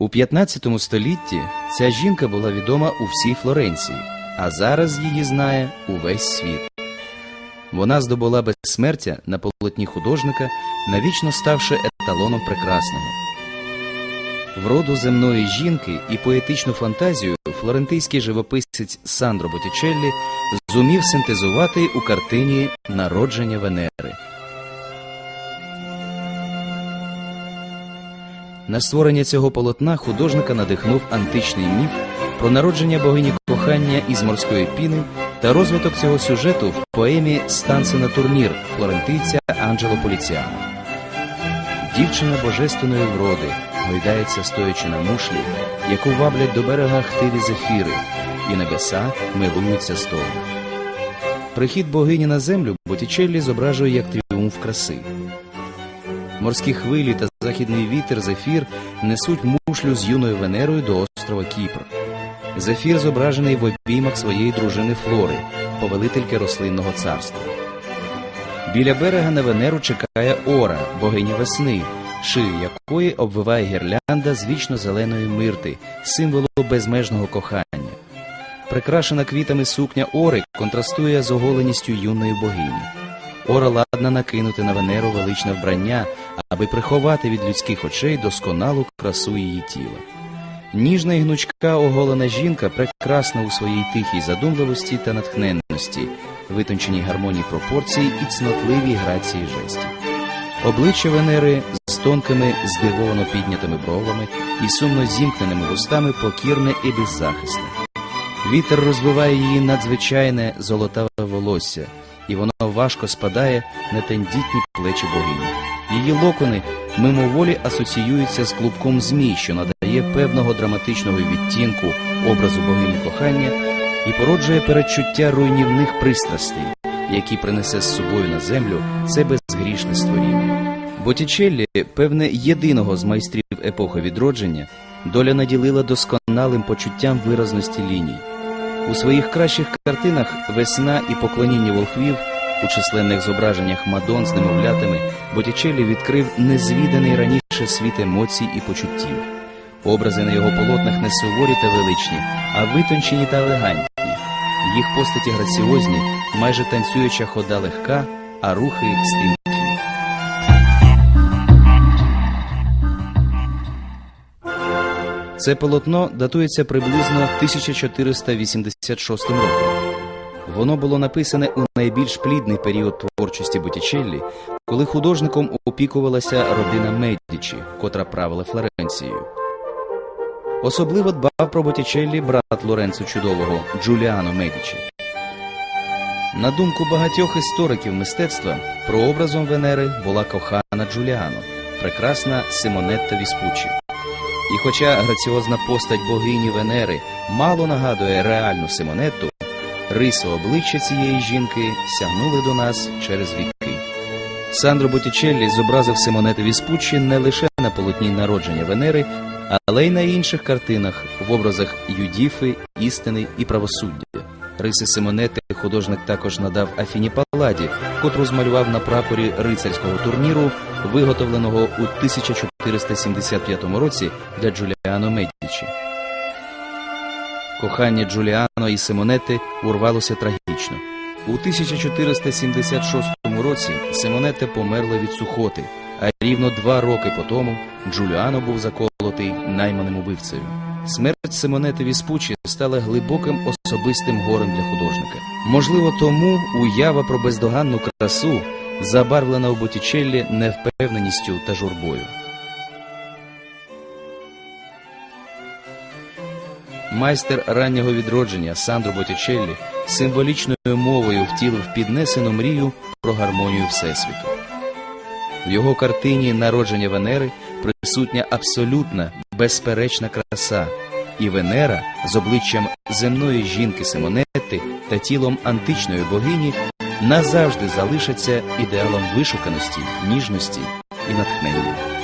У 15 столітті ця жінка була відома у всій Флоренції, а зараз її знає увесь світ. Вона здобула безсмертя на полотні художника, навічно ставши еталоном прекрасного. Вроду земної жінки і поетичну фантазію флорентийський живописець Сандро Боттічеллі зумів синтезувати у картині Народження Венери. На створення цього полотна художника надихнув античний міф про народження богині кохання із морської піни та розвиток цього сюжету в поемі «Станце на турнір флорентийця Анджело Поліціано. Дівчина божественної вроди гойдається стоячи на мушлі, яку ваблять до берега хтиві зефіри, і небеса милуються з того. Прихід богині на землю Боттічеллі зображує як тріумф краси. Морські хвилі та західний вітер Зефір несуть мушлю з юною Венерою до острова Кіпр. Зефір зображений в обіймах своєї дружини Флори, повелительки рослинного царства. Біля берега на Венеру чекає Ора, богиня весни, шию якої обвиває гірлянда з вічно зеленої мирти, символу безмежного кохання. Прикрашена квітами сукня Ори контрастує з оголеністю юної богині. Ора ладна накинути на Венеру величне вбрання, аби приховати від людських очей досконалу красу її тіла. Ніжна і гнучка оголена жінка прекрасна у своїй тихій задумливості та натхненності, витонченій гармонії пропорцій і цнотливій грації жестів. Обличчя Венери з тонкими, здивовано піднятими бровами і сумно зімкненими вустами покірне і беззахисне. Вітер розвиває її надзвичайне золотаве волосся, і воно важко спадає на тендітні плечі богині. Її локони мимоволі асоціюються з клубком змій, що надає певного драматичного відтінку образу богині кохання і породжує передчуття руйнівних пристрастей, які принесе з собою на землю це безгрішне створіння. Боттічеллі, певне, єдиного з майстрів епохи відродження, доля наділила досконалим почуттям виразності ліній. У своїх кращих картинах весна і поклоніння волхвів у численних зображеннях Мадон з немовлятами Боттічеллі відкрив незвіданий раніше світ емоцій і почуттів. Образи на його полотнах не суворі та величні, а витончені та елегантні. Їх постаті граціозні, майже танцююча хода легка, а рухи стрімкі. Це полотно датується приблизно 1486 роком. Воно було написане у найбільш плідний період творчості Боттічеллі, коли художником опікувалася родина Медічі, котра правила Флоренцією. Особливо дбав про Боттічеллі брат Лоренцо Чудового Джуліано Медічі. На думку багатьох істориків мистецтва, прообразом Венери була кохана Джуліано, прекрасна Симонетта Віспуччі. І хоча граціозна постать богині Венери мало нагадує реальну Симонетту, риси обличчя цієї жінки сягнули до нас через віки. Сандро Боттічеллі зобразив Симонету Віспуччі не лише на полотні народження Венери, але й на інших картинах в образах Юдіфи, істини і правосуддя. Риси Симонети художник також надав Афіні Палладі, котру змалював на прапорі рицарського турніру, виготовленого у 1475 році для Джуліано Медічі. Кохання Джуліано і Симонети урвалося трагічно. У 1476 році Симонетта померла від сухоти, а рівно два роки по тому Джуліано був заколотий найманим убивцею. Смерть Симонети Віспучі стала глибоким особистим горем для художника. Можливо, тому уява про бездоганну красу забарвлена у Боттічеллі невпевненістю та журбою. Майстер раннього відродження Сандро Боттічеллі символічною мовою втілив піднесену мрію про гармонію Всесвіту. В його картині Народження Венери присутня абсолютна безперечна краса, і Венера з обличчям земної жінки Симонетти та тілом античної богині назавжди залишаться ідеалом вишуканості, ніжності і натхнення.